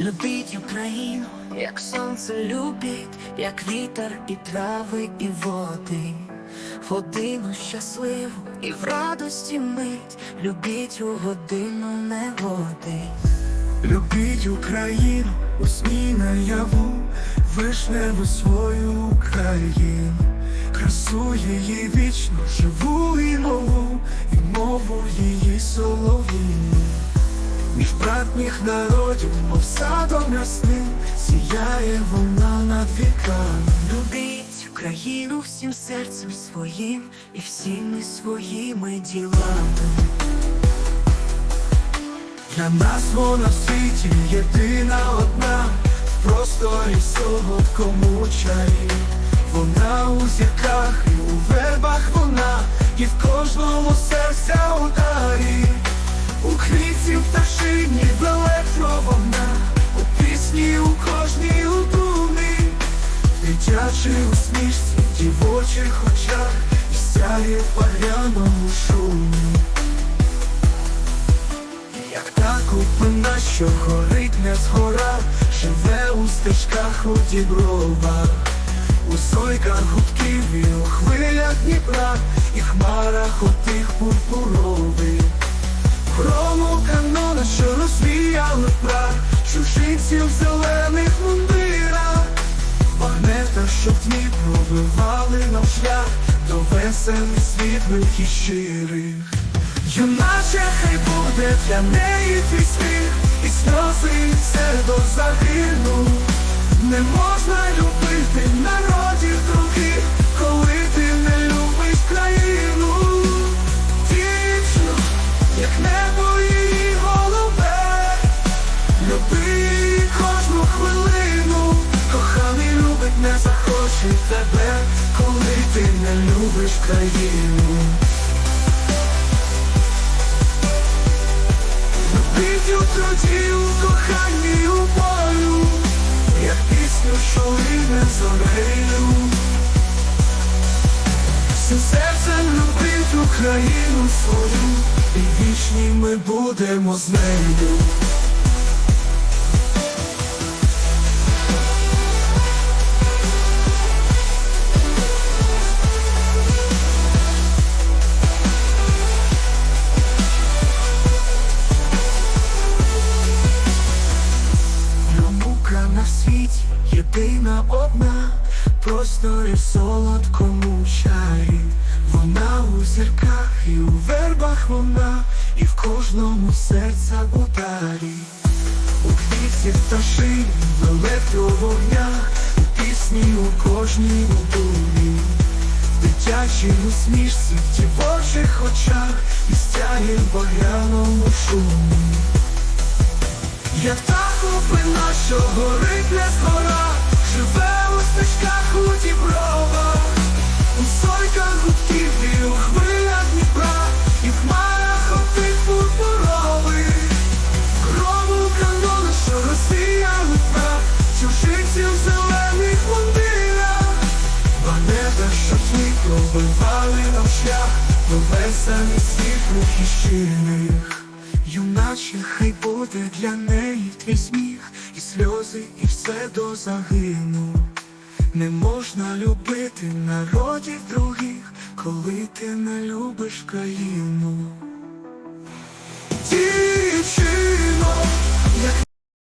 Любіть Україну, як сонце любить, як вітер і трави, і води. Годину щасливу і в радості мить, любіть у годину негоди. Любіть Україну, усмій наяву, вишневу свою Україну, красу її вічну, живу і нову, і мову її солов'їну. Між братніх народів, мов садом ясним, сіяє вона над віками. Любіть Україну всім серцем своїм і всіми своїми ділами. Для нас вона в світі єдина одна, в просторі солодкому чаї. Вона у зірках і у вербах вона, і в кожному серця дитячій усмішці, дівочих очах, і сяє в багряному шумі. Як та купина, що горить не згора, живе у стежках у дібровах, у сойках гудків і у хвилях Дніпра, і хмарах отих пурпурових. Грому канона, що розвіяли прах, чужинців в і світлих і щирих. Юначе хай буде для неї твій сміх. І сльози все до загину Не можна любити народів других Коли ти не любиш країну. Дівчину, як небо її голубе Люби кожну хвилину. Коханий любить, не захоче тебе ти не любиш країну Любить у у коханні, у бою, як пісню, що рідне зорею. Всім серцем любить Україну свою, і вічні ми будемо з нею. Світі єдина одна, просторі в солодкому чаї. Вона у зірках і у вербах вона, і в кожному серця ударі. У квітці пташині, в електровогнях, у пісні у кожній думі, в дитячій усмішці, в дівочих очах, і стяги в багряному шумі. Як та купина, що горить не згора, живе у стежках у дібровах, у сойках гудків і у хвилях Дніпра, і в хмарах отих пурпурових, грому канону, що розсіяли прах, чужинців в зелених мундирах, Ванета, що тьмі пробивали нам шлях, до весен і світлих і щирих. Юначе хай буде для неї твій сміх, і сльози, і все до загину. Не можна любити народів других, коли ти не любиш країну. Дівчино,